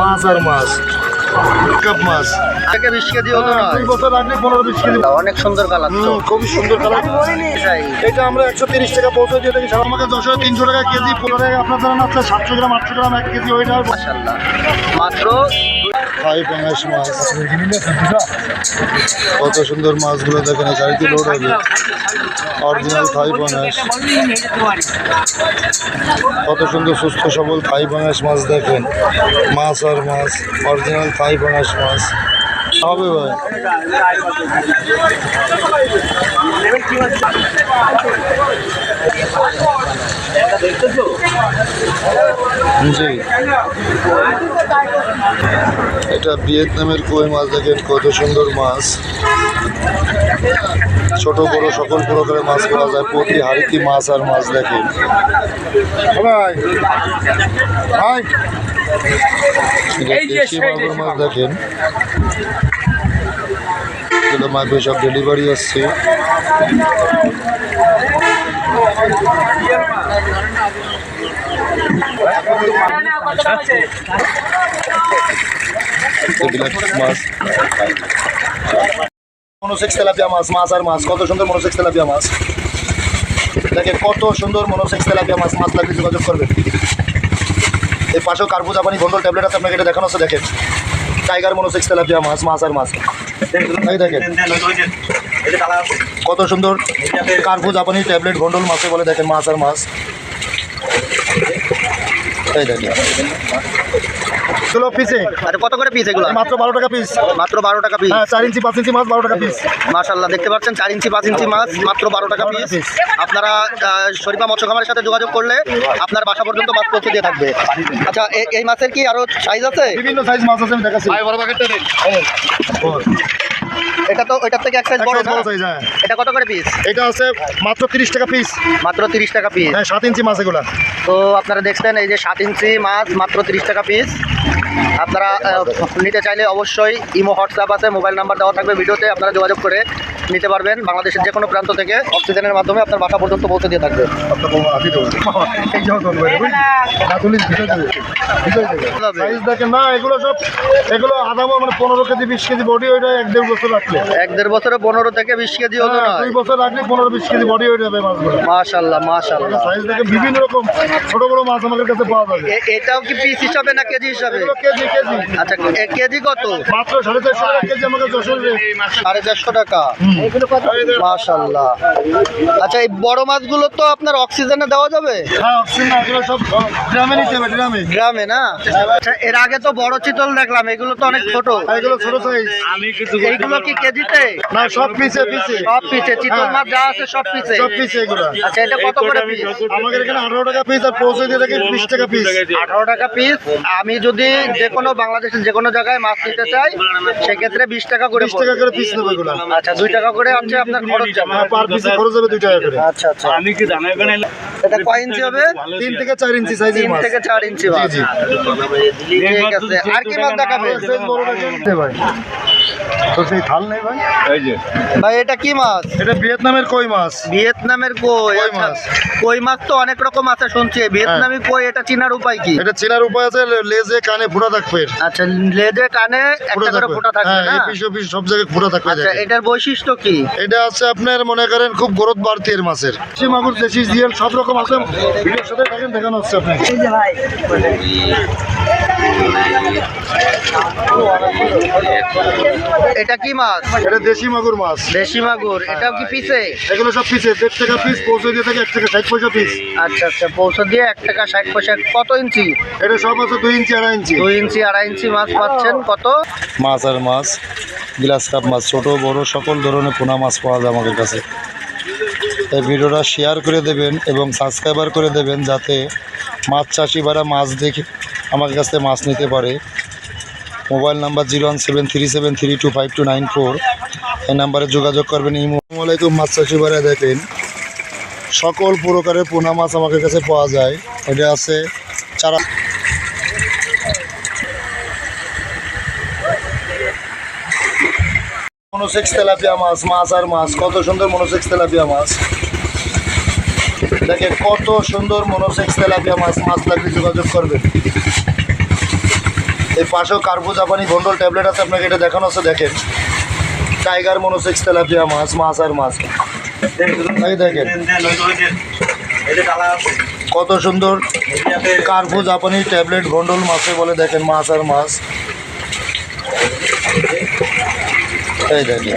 মাছ আর মাছ। কাপ মাছ। আগে বিশ কেজি হতো না। দুই বছর আগে পনেরো বিশ কেজি। অনেক সুন্দর কালার খুবই সুন্দর কালার। এটা আমরা একশো তিরিশ টাকা পৌঁছে দিয়ে থাকি। সারা আমাকে দুশো তিনশো টাকা কেজি। পনেরো টাকা আপনার ধরেন আছে? সাতশো গ্রাম আটশো গ্রাম এক কেজি। ওইটা মাশাআল্লাহ। মাত্র থাই পাঙাশ মাছ। কত সুন্দর মাছগুলো দেখেন গাড়িতে লোড হবে। অরিজিনাল থাই পাঙাশ কত সুন্দর, সুস্থ, সবল থাই পাঙাশ মাছ দেখেন। মাছ আর মাছ অরিজিনাল থাই পাঙাশ মাছ। হবে ভাই। জি। এটা ভিয়েতনামের কই মাছ দেখেন কত সুন্দর মাছ। ছোট বড় সকল প্রকারের মাছ পাওয়া যায় প্রতি হাড়িতে মাছ আর মাছ মাছ দেখেন। এগুলো মাপে সব ডেলিভারি আসছে মনোসেক্স তেলাপিয়া মাছ মাছ আর মাছ, কত সুন্দর মনোসেক্স তেলাপিয়া মাছ। দেখেন কত সুন্দর মনোসেক্স তেলাপিয়া মাছ মাছ লাগলে যোগাযোগ করবেন। এই পাশেও কার্বু জাপানি গন্ডল ট্যাবলেট আছে, আপনাকে এটা দেখানো আছে, দেখেন। টাইগার মনোসেক্স তেলাপিয়া মাছ মাছ আর মাছ। এই দেখেন কত সুন্দর কার্বু জাপানি ট্যাবলেট গন্ডল মাছে বলে দেখেন মাছ আর মাছ। এই দেখেন চলো পিসে আরে কত করে পিস এগুলো? মাত্র বারো টাকা পিস মাত্র বারো টাকা পিস হ্যাঁ চার ইঞ্চি পাঁচ ইঞ্চি মাছ বারো টাকা পিস মাশাল্লাহ দেখতে পাচ্ছেন চার ইঞ্চি পাঁচ ইঞ্চি মাছ মাত্র বারো টাকা পিস আপনারা শরীফা মৎস্য খামারের সাথে যোগাযোগ করলে আপনার বাসা পর্যন্ত মাছ পৌঁছে দিয়ে থাকবে। আচ্ছা এই মাছের কি আরও সাইজ আছে? বিভিন্ন সাইজ মাছ আছে আমি দেখাচ্ছি। এটা তো এটার থেকে এক সাইজ বড় বড় size, হ্যাঁ। এটা কত করে পিস এটা আছে মাত্র তিরিশ টাকা পিস মাত্র তিরিশ টাকা পিস হ্যাঁ সাত ইঞ্চি মাছ এগুলা। তো আপনারা দেখছেন এই যে সাত ইঞ্চি মাছ মাত্র তিরিশ টাকা পিস আপনারা নিতে চাইলে অবশ্যই ইমো হোয়াটসঅ্যাপ আছে মোবাইল নাম্বার দেওয়া থাকবে ভিডিওতে আপনারা যোগাযোগ করে নিতে পারবেন। বাংলাদেশের যে কোনো প্রান্ত থেকে অক্সিজেনের মাধ্যমে আপনার বাসা পর্যন্ত পৌঁছে দিয়ে থাকবে। না এগুলো সব এগুলো আধা মানে পনেরো কেজি বিশ কেজি বডি ওইটা এক দেড় বছর রাখলে এক দেড় বছরে পনেরো থেকে বিশ কেজি হতো হ্যাঁ, না দুই বছর রাখলে পনেরো বিশ কেজি বডি হয়ে যাবে মাছগুলো। মাশাল্লাহ মাশাল্লাহ সাইজ দেখে বিভিন্ন রকম ছোট বড় মাছ আমাদের কাছে পাওয়া যাবে। এটাও কি পিস হিসাবে না কেজি হিসাবে? KG KG. আচ্ছা কেজি কত? মাত্র সাড়ে চারশো টাকা কেজি আমাকে যশোর সাড়ে চারশো টাকা। মাশাল্লাহ। আচ্ছা এই বড় মাছগুলো তো আপনার অক্সিজেনে দেওয়া যাবে? হ্যাঁ অক্সিজেন সব গ্রামে নিতে হবে গ্রামে। গ্রামে না? আচ্ছা এর আগে তো বড় চিতল দেখলাম এগুলো তো অনেক ছোট। এগুলো ছোট সাইজ এইগুলো কি কেজিতে? না সব পিসে পিসে সব পিছে চিতল মাছ যা আছে সব পিছে সব পিসে এগুলো। আচ্ছা এটা কত করে পিস আমাদের এখানে আঠারো টাকা পিস আর পৌঁছে দিয়ে থাকি টাকা পিস আঠারো টাকা পিস আমি যদি যে কোনো বাংলাদেশের যে কোনো জায়গায় মাছ নিতে চাই সেক্ষেত্রে বিশ টাকা করে বিশ টাকা করে পিস নেবে এগুলো। আচ্ছা দুই টাকা করে হচ্ছে আপনার খরচ যাবে। হ্যাঁ পার পিসে খরচ হবে দুই টাকা করে। আচ্ছা আচ্ছা। আমি কি জানাই এটা কয় ইঞ্চি হবে? তিন থেকে চার ইঞ্চি সাইজের তিন থেকে চার ইঞ্চি মাছ ঠিক আছে আর কি মাছ দেখাবে? বড় দেখেন। ভাই। তো সেই থাল নেই ভাই? ভাই এটা কি মাছ? এটা ভিয়েতনামের কই মাছ? ভিয়েতনামের কই? কই আচ্ছা। মাছ। কই মাছ তো অনেক রকম আছে শুনছি। ভিয়েতনামি কই এটা চিনার উপায় কি? এটা চেনার উপায় আছে লেজে কানে ফুটা থাকবে। আচ্ছা লেজে কানে একটা করে ফোঁটা থাকবে হ্যাঁ না? পিস পিস সব জায়গায় ফুটা থাকবে আচ্ছা এটার বৈশিষ্ট্য কি? এটা আছে আপনার মনে করেন খুব গ্রোথ বাড়তি এর মাছের। দেশি মাগুর দেশি জিএল সব রকম আছে। ভিডিওর সাথে দেখেন দেখানো হচ্ছে আপনাকে। এটা কি মাছ? এটা দেশি মাগুর মাছ। দেশি মাগুর এটাও কি পিসে? এগুলো সব পিসে দেড় টাকা পিস পৌঁছে দিয়ে থাকে এক টাকা ষাট পয়সা পিস আচ্ছা আচ্ছা পৌঁছে দিয়ে এক টাকা ষাট পয়সা কত ইঞ্চি? এটা সব আছে দুই ইঞ্চি আড়াই ইঞ্চি। দুই ইঞ্চি আড়াই ইঞ্চি মাছ পাচ্ছেন কত? মাছ আর মাছ গ্লাস কাপ মাছ ছোট বড় সকল ধরনের পোনা মাছ পাওয়া যায় আমাদের কাছে। এই ভিডিওটা শেয়ার করে দেবেন এবং সাবস্ক্রাইবার করে দেবেন যাতে মাছ চাষিবারা মাছ দেখে আমার কাছে মাছ নিতে পারে। Mobile number zero one seven three seven three two five two nine four. এই নাম্বারে যোগাযোগ করবেন, ইমো আলাইকুম মাছ চাষিবারা, দেখেন। সকল প্রকারের পোনা মাছ আমাদের কাছে পাওয়া যায়। এটা আছে চারা মনোসেক্স তেলাপিয়া মাছ মাছ আর মাছ। কত সুন্দর মনোসেক্স তেলাপিয়া মাছ। দেখে কত সুন্দর মনোসেক্স তেলাপিয়া মাছ মাছ লাগলে যোগাযোগ করবেন। এই পাশেও কার্বো জাপানি ভন্ডল ট্যাবলেট আছে, আপনাকে এটা দেখানো আছে, দেখেন। টাইগার মনোসেক্স তেলাপিয়া মাছ মাছ আর মাছ। দেখেন। কত সুন্দর কার্বো জাপানি ট্যাবলেট ভন্ডল মাছে বলে দেখেন, মাছ আর মাছ। এই দেখেন।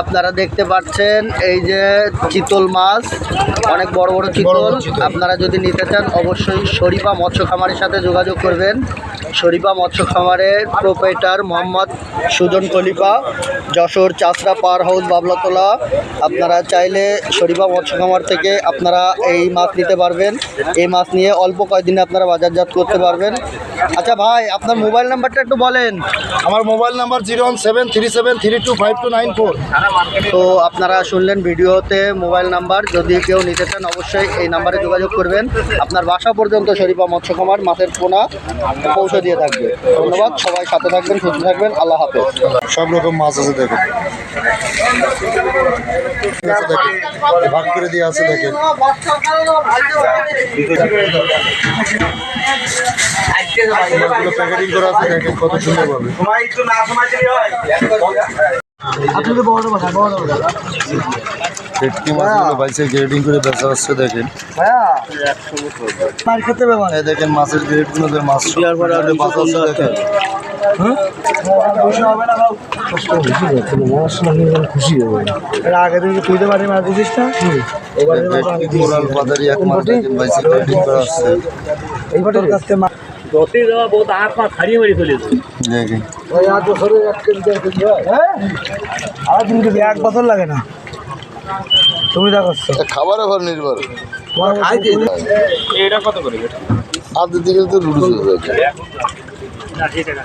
আপনারা দেখতে পাচ্ছেন এই যে চিতল মাছ অনেক বড় বড় চিতল। আপনারা যদি নিতে চান অবশ্যই শরীফা মৎস্য খামারের সাথে যোগাযোগ করবেন। শরীফা মৎস্য খামারের প্রোপাইটার মোহাম্মদ সুজন খলিফা যশোর চাষরা পার হাউস বাবলাতলা। আপনারা চাইলে শরীফা মৎস্য খামার থেকে আপনারা এই মাছ নিতে পারবেন। এই মাছ নিয়ে অল্প কয়েকদিনে আপনারা বাজারজাত করতে পারবেন। আচ্ছা ভাই আপনার মোবাইল নাম্বারটা একটু বলেন। আমার mobile number zero one seven three seven three two five two nine four. তো আপনারা শুনলেন ভিডিওতে মোবাইল নাম্বার। যদি কেউ নিতে চান, অবশ্যই এই নাম্বারে যোগাযোগ করবেন। আপনার বাসা পর্যন্ত শরীফা মৎস্য খামার মাছের পোনা পৌঁছে দিয়ে থাকবে। ধন্যবাদ, সবাই সাথে থাকবেন, সুস্থ থাকবেন। আল্লাহ হাফেজ। সব রকম মাছ আছে দেখুন। আছে ভাগ করে দিয়ে আছে দেখেন। আছে কত সুন্দর ভাবে ভেটকি মাছগুলো বাইসে গ্রেডিং করে বেচা হচ্ছে দেখেন। দেখেন মাছের গ্রেডগুলো মাছ। বাঁচা আছে দেখেন। আগে থেকে তুইতে পারি মাছ দিছিস না? এইবারের কাছ থেকে দেখেন। এক হয়। হ্যাঁ? আর তুমি তো এক বছর লাগে না। তুমি দেখো খাবার ওপর নির্ভর। এটা কত করে আধের দিকে তো রুটি আশি টাকা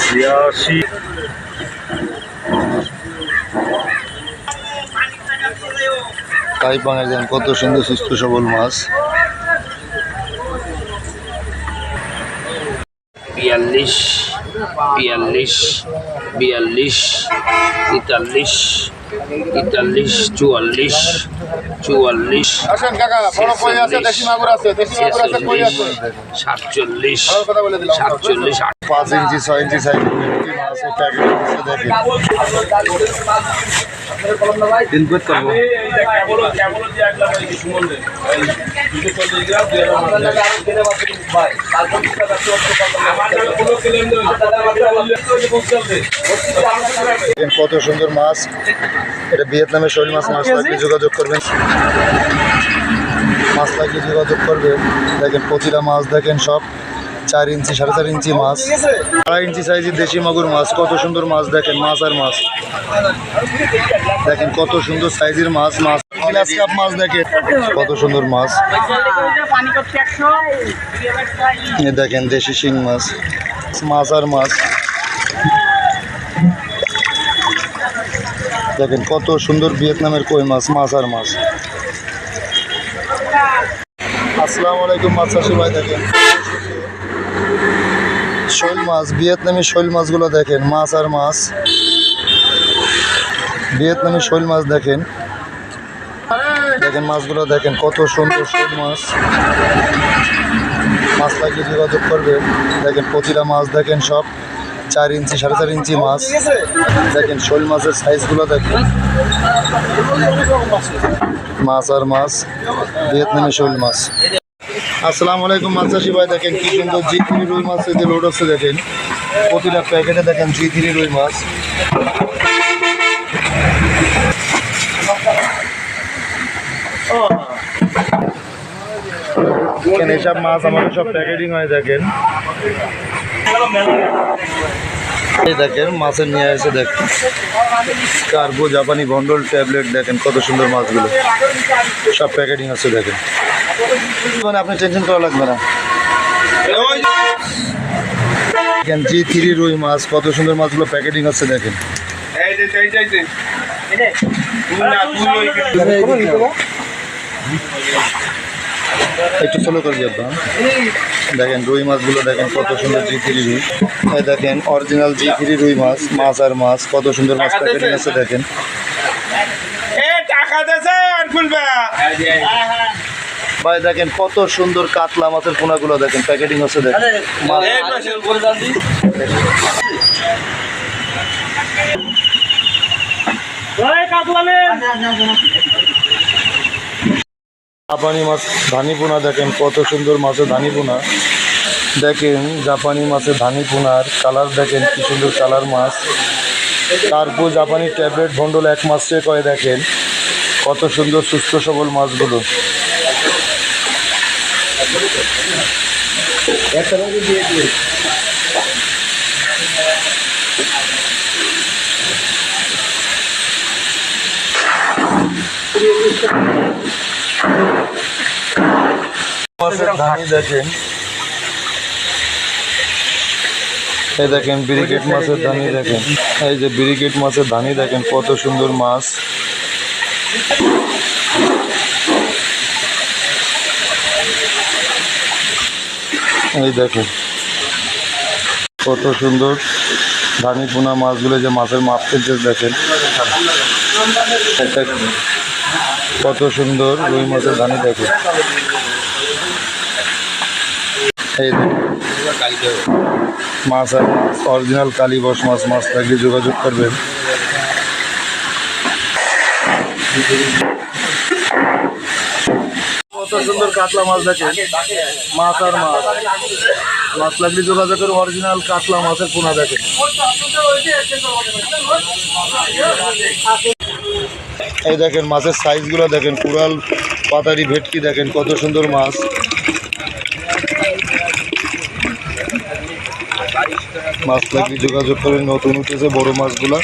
ছিয়াশি। তাই পাঙের দেন কত সুন্দর সুস্থ সবল মাছ। বিয়াল্লিশ বিয়াল্লিশ বিয়াল্লিশ তেতাল্লিশ তেতাল্লিশ চুয়াল্লিশ। চুয়াল্লিশ আসেন কাকা বড় কই আছে দেশি মাগুর আছে দেশি মাগুর আছে কই আছে। সাতচল্লিশ কথা বলে দিলাম। সাতচল্লিশ পাঁচ ইঞ্চি ছয় ইঞ্চি সাইজ ভেটকি মাছ কত সুন্দর মাছ। এটা ভিয়েতনামের শৈল মাছ মাছ লাগলে যোগাযোগ করবেন। মাছ লাগলে যোগাযোগ করবেন দেখেন প্রতিটা মাছ দেখেন সব। চার ইঞ্চি সাড়ে চার ইঞ্চি মাছ। আড়াই ইঞ্চি সাইজের দেশি মাগুর মাছ। কত সুন্দর মাছ দেখেন মাছ আর মাছ। দেখেন কত সুন্দর সাইজের মাছ মাছ মাছ কত সুন্দর মাছ। দেখেন দেশি শিং মাছ। মাছ আর মাছ। দেখেন কত সুন্দর ভিয়েতনামের কই মাছ মাছ আর মাছ। আসসালামু আলাইকুম মাছ চাষি ভাই, দেখেন। শৈল মাছ, ভিয়েতনামি শৈল মাছগুলো দেখেন, মাছ আর মাছ। ভিয়েতনামি শৈল মাছ দেখেন। দেখেন মাছগুলো দেখেন, কত সুন্দর শৈল মাছ। মাছ লাগিয়ে যোগাযোগ করবে। দেখেন প্রতিটা মাছ দেখেন সব চার ইঞ্চি, সাড়ে চার ইঞ্চি মাছ। দেখেন শোল মাছের সাইজগুলো দেখেন। মাছ আর মাছ, ভিয়েতনামি শোল মাছ। আসসালামু আলাইকুম মাছ চাষি ভাই, দেখেন কি সুন্দর জি থ্রি রুই মাছ যে লোড আছে দেখেন। প্রতিটা প্যাকেটে দেখেন জি থ্রি রুই মাছ। দেখেন এইসব মাছ আমাদের সব প্যাকেটিং হয় দেখেন। এই দেখেন মাছের নিয়ে এসে দেখেন। কার্গো জাপানি বন্ডল ট্যাবলেট দেখেন কত সুন্দর মাছগুলো। সব প্যাকেটিং আছে দেখেন। মানে আপনি টেনশন করা লাগবে না। দেখেন জি থ্রি রুই মাছ কত সুন্দর মাছগুলো প্যাকেটিং আছে দেখেন। একটু ফলো করে দিয়ে আপনার দেখেন রুই মাছগুলো দেখেন কত সুন্দর জি থ্রি রুই। এই দেখেন অরিজিনাল জি থ্রি রুই মাছ মাছ আর মাছ কত সুন্দর মাছ প্যাকেটিং আছে দেখেন। ভাই। দেখেন কত সুন্দর কাতলা মাছের পোনাগুলো দেখেন প্যাকেটিং আছে দেখেন। মাছ জাপানি মাছ ধানি পোনা দেখেন, কত সুন্দর মাছের ধানি পোনা। দেখেন, জাপানি মাছের ধানি পোনার কালার দেখেন, কি সুন্দর কালার মাছ। তারপর জাপানি ট্যাবলেট ভন্ডল এক মাস চেয়ে করে দেখেন, কত সুন্দর সুস্থ সবল মাছগুলো। মাছের ধানি দেখেন। এই দেখেন ব্রিকেট মাছের ধানি দেখেন। এই যে ব্রিকেট মাছের ধানি দেখেন কত সুন্দর মাছ। এই দেখেন কত সুন্দর ধানি পোনা মাছগুলো যে মাছের মাপ ফেলছে দেখেন। কত সুন্দর রুই মাছের ধানি দেখেন। মাছ আর অরিজিনাল কালীবস মাছ মাছ থাকলে যোগাযোগ করবেন। কত সুন্দর কাতলা মাছ দেখেন। মাছ আর মাছ। লাগলে অরিজিনাল কাতলা মাছের পোনা দেখেন। এই দেখেন, মাছের দেখেন, কুড়াল, পাতারি, ভেটকি দেখেন, কত সুন্দর মাছ। মাছ লাগলে যোগাযোগ করে নতুন উঠেছে বড় মাছগুলো।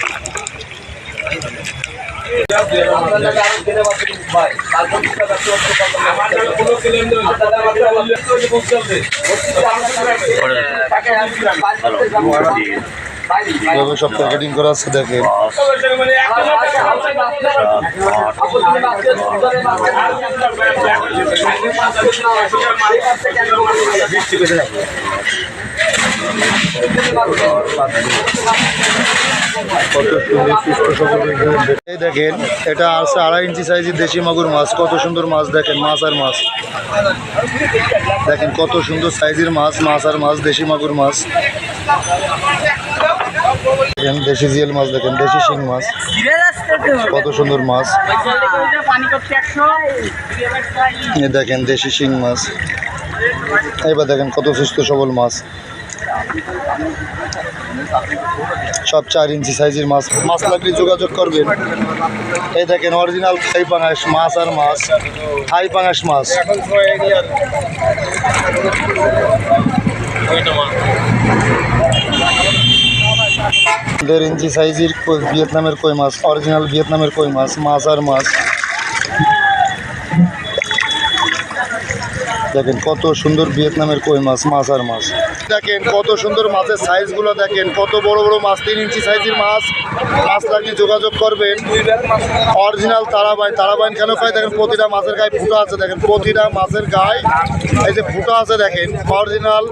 সব প্যাকেটিং করা আছে দেখেন। সবল এই দেখেন, এটা আছে আড়াই ইঞ্চি সাইজের দেশি মাগুর মাছ। কত সুন্দর মাছ দেখেন, মাছ আর মাছ। দেখেন কত সুন্দর সাইজের মাছ মাছ আর মাছ, দেশি মাগুর মাছ। দেখেন, দেশি জিয়েল মাছ দেখেন, দেশি শিং মাছ। কত সুন্দর মাছ। দেখেন, দেশি শিং মাছ। এবার দেখেন কত সুস্থ সবল মাছ। সব চার ইঞ্চি সাইজের মাছ। মাছ লাগলে যোগাযোগ করবেন। এই দেখেন অরিজিনাল থাই পাঙাশ মাছ আর মাছ। থাই পাঙাশ মাছ। দেড় ইঞ্চি সাইজের ভিয়েতনামের কই মাছ? অরিজিনাল ভিয়েতনামের কই মাছ? মাছ আর মাছ। দেখেন কত সুন্দর ভিয়েতনামের কই মাছ মাছ আর মাছ। দেখেন কত সুন্দর মাছের সাইজগুলো দেখেন, কত বড় বড় মাছ, তিন ইঞ্চি সাইজের মাছ। মাছ লাগিয়ে যোগাযোগ করবেন। অরিজিনাল তারাবাইন তারাবাইন কেন খায় দেখেন প্রতিটা মাছের গায়ে ফুটা আছে, দেখেন প্রতিটা মাছের গায়ে এই যে ফুটা আছে, দেখেন অরিজিনাল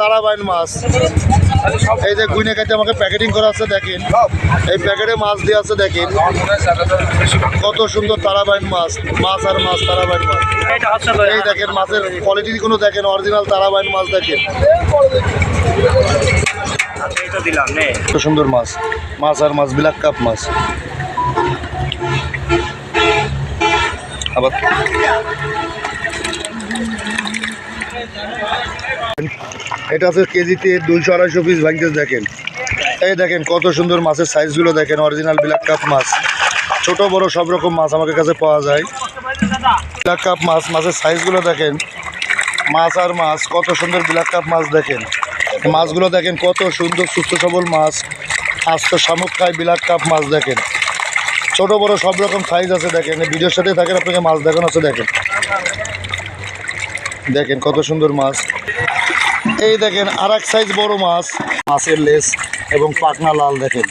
তারাবাইন মাছ। এই যে গুইনে কাটে আমাকে প্যাকেটিং করা আছে, দেখেন। এই প্যাকেটে মাছ দিয়ে আছে, দেখেন। কত সুন্দর তারাবাইন মাছ মাছ আর মাছ, তারাবাইন মাছ। এই দেখেন, মাছের কোয়ালিটি কোনো দেখেন অরিজিনাল তারাবাইন মাছ দেখেন। কত সুন্দর মাছ মাছ আর মাছ, ব্ল্যাক কাপ মাছ। আবার এটা আছে কেজিতে দুইশো আড়াইশো পিস ভাঙতে দেখেন। এই দেখেন কত সুন্দর মাছের সাইজগুলো দেখেন অরিজিনাল ব্ল্যাক কাপ মাছ। ছোট, বড় সব রকম মাছ আমাদের কাছে পাওয়া যায়। ব্ল্যাক কাপ মাছ, মাছের সাইজগুলো দেখেন। মাছ আর মাছ, কত সুন্দর ব্ল্যাক কাপ মাছ দেখেন। মাছগুলো দেখেন কত সুন্দর, সুস্থ, সবল মাছ। আস্ত শামুক খায় বিলাক কাপ মাছ দেখেন। ছোট, বড় সব রকম সাইজ আছে, দেখেন। ভিডিওর সাথে থাকেন, আপনাকে মাছ দেখানো আছে, দেখেন। দেখেন কত সুন্দর মাছ। এই দেখেন আর এক সাইজ বড় মাছ। মাছের লেস এবং পাকনা লাল দেখেন।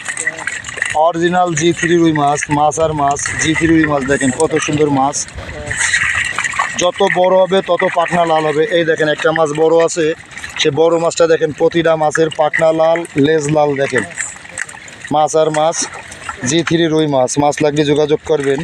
অরিজিনাল জি থ্রি রুই মাছ মাছ আর মাছ জি থ্রি রুই মাছ দেখেন কত সুন্দর মাছ। যত বড় হবে, তত পাকনা লাল হবে। এই দেখেন একটা মাছ বড় আছে। সে বড় মাছটা দেখেন প্রতিটা মাছের পাকনা লাল, লেজ লাল দেখেন। মাছ আর মাছ জি থ্রি রুই মাছ। মাছ লাগলে যোগাযোগ করবেন।